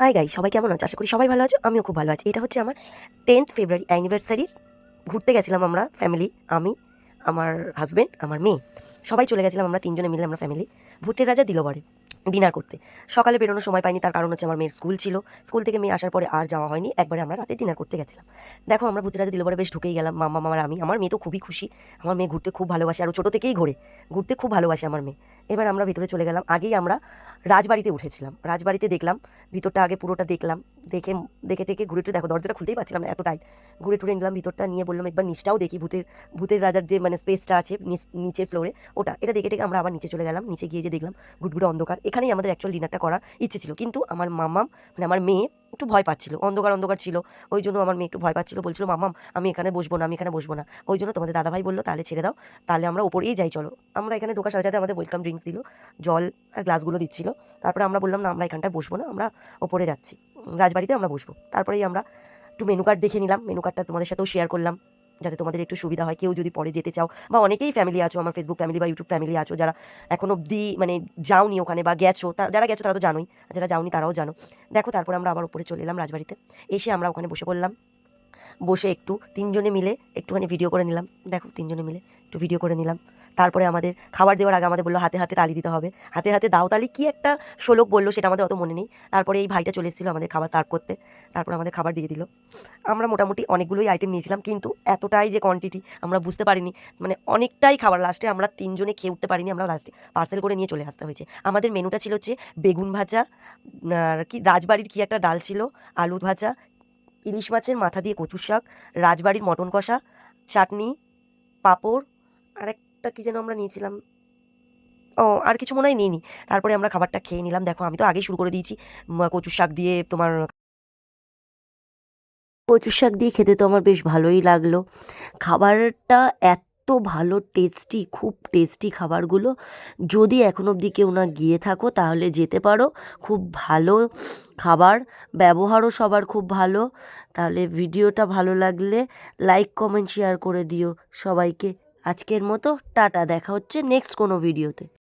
High গাই সবাই কেমন আছো? আশা করি সবাই ভালো আছো, আমিও খুব ভালো আছি। এটা হচ্ছে আমার টেন্থ ফেব্রুয়ারি অ্যানিভার্সারির ঘুরতে গেছিলাম আমরা ফ্যামিলি আমি, আমার হাজব্যান্ড আমার মেয়ে। সবাই চলে গেছিলাম আমরা, তিনজনে মিলে আমরা ফ্যামিলি ভূতের রাজা দিলবারে ডিনার করতে। সকালে বেরোনোর সময় পাইনি, তার কারণ হচ্ছে আমার মেয়ের স্কুল ছিল। স্কুল থেকে মেয়ে আসার পরে আর যাওয়া হয়নি, একবারে আমরা রাতে ডিনার করতে গেছিলাম। দেখো, আমরা ভূতের রাজা দিলবারে বেশ ঢুকেই গেলাম, মামা, মামার, আমি। আমার মেয়ে তো খুবই খুশি, আমার মেয়ে ঘুরতে খুব ভালোবাসে, আর ছোটো থেকেই ঘোরে, ঘুরতে খুব ভালোবাসে আমার মেয়ে। এবার আমরা ভিতরে চলে গেলাম, আগেই আমরা রাজবাড়িতে উঠেছিলাম। রাজবাড়িতে দেখলাম, ভিতরটা আগে পুরোটা দেখলাম, দেখে দেখে টেকে ঘুরে টুরে দেখো, দরজাটা খুলতেই পারছিলাম না এত টাইট ঘুরে টুরে নিলাম, ভিতরটা নিয়ে বললাম, একবার নিচটাও দেখি, ভূতের ভূতের রাজার যে মানে স্পেসটা আছে, নিচ- নিচের ফ্লোরে ওটা। এটা দেখে টেকে আমরা আবার নিচে চলে গেলাম, নিচে গিয়ে যে দেখলাম গুটগুড়ে অন্ধকার। এখানেই আমাদের অ্যাকচুয়াল ডিনারটা করার ইচ্ছে ছিল। কিন্তু আমার মামাম মানে আমার মেয়ে একটু ভয় পাচ্ছিল, অন্ধকার অন্ধকার ছিল। ওই জন্য আমার মেয়ে একটু ভয় পাচ্ছিল, বলছিল মামাম আমি এখানে বসবো না, আমি এখানে বসবো না। ওই জন্য তোমাদের দাদাভাই বলল, তাহলে ছেড়ে দাও, তাহলে আমরা ওপরেই যাই, চলো। আমরা এখানে ঢোকার সাথে সাথে আমাদের ওয়েলকাম ড্রিঙ্কস দিল, জল আর গ্লাসগুলো দিচ্ছিল। তারপরে আমরা বললাম, না, আমরা এখানটায় বসবো না, আমরা ওপরে যাচ্ছি। রাজবাড়িতে আমরা বসবো। তারপরেই আমরা একটু মেনু কার্ড দেখে নিলাম মেনু কার্ডটা তোমাদের সাথেও শেয়ার করলাম। যাতে তোমাদের একটু সুবিধা হয়। কেউ যদি পরে যেতে চাও বা অনেকেই ফ্যামিলি আছো, আমার ফেসবুক ফ্যামিলি বা ইউটিউব ফ্যামিলি আছো, যারা এখন অব্দি মানে যাওনি ওখানে বা গেছো, তা- যারা গেছো তারা তো জানোই, যারা যাওনি তারাও জানো। দেখো তারপর আমরা আবার উপরে চলে এলাম রাজবাড়িতে। এসে আমরা ওখানে বসে পড়লাম। বসে একটু তিনজনে মিলে একটুখানি ভিডিও করে নিলাম। দেখো, তিনজনে মিলে একটু ভিডিও করে নিলাম। তারপরে আমাদের খাবার দেওয়ার আগে আমাদের বলল হাতে হাতে তালি দিতে হবে। হাতে হাতে দাও তালি, কি একটা শোলক বলল সেটা আমাদের অত মনে নেই। তারপরে এই ভাইটা চলে এসেছিল আমাদের খাবার সার্ভ করতে। তারপর আমাদের খাবার দিয়ে দিল। আমরা মোটামুটি অনেকগুলোই আইটেম নিয়েছিলাম, কিন্তু এতটাই যে কোয়ান্টিটি আমরা বুঝতে পারিনি। মানে অনেকটাই খাবার। লাস্টে আমরা তিনজনে খেয়ে উঠতে পারিনি, আমরা লাস্টে পার্সেল করে নিয়ে চলে আসতে হয়েছে। আমাদের মেনুটা ছিল হচ্ছে বেগুন ভাজা, আর কি, রাজবাড়ির কি একটা ডাল ছিল, আলু ভাজা ইলিশ মাছের মাথা দিয়ে কচুর শাক, রাজবাড়ির মটন কষা, চাটনি, পাঁপড় আর একটা কী যেন আমরা নিয়েছিলাম? ও, আর কিছু মনে হয় নিইনি। তারপরে আমরা খাবারটা খেয়ে নিলাম। দেখো, আমি তো আগেই শুরু করে দিয়েছি। কচুর শাক দিয়ে তোমার কচুর শাক দিয়ে খেতে তো আমার বেশ ভালোই লাগল। খাবারটা এত ভালো টেস্টি খুব টেস্টি খাবারগুলো। যদি এখন অবধি কেউ না গিয়ে থাকো, তাহলে যেতে পারো। খুব ভালো খাবার, ব্যবহারও সবার খুব ভালো। তাহলে ভিডিওটা ভালো লাগলে লাইক কমেন্ট শেয়ার করে দিও সবাইকে। আজকের মতো, টাটা, দেখা হচ্ছে নেক্সট কোনো ভিডিওতে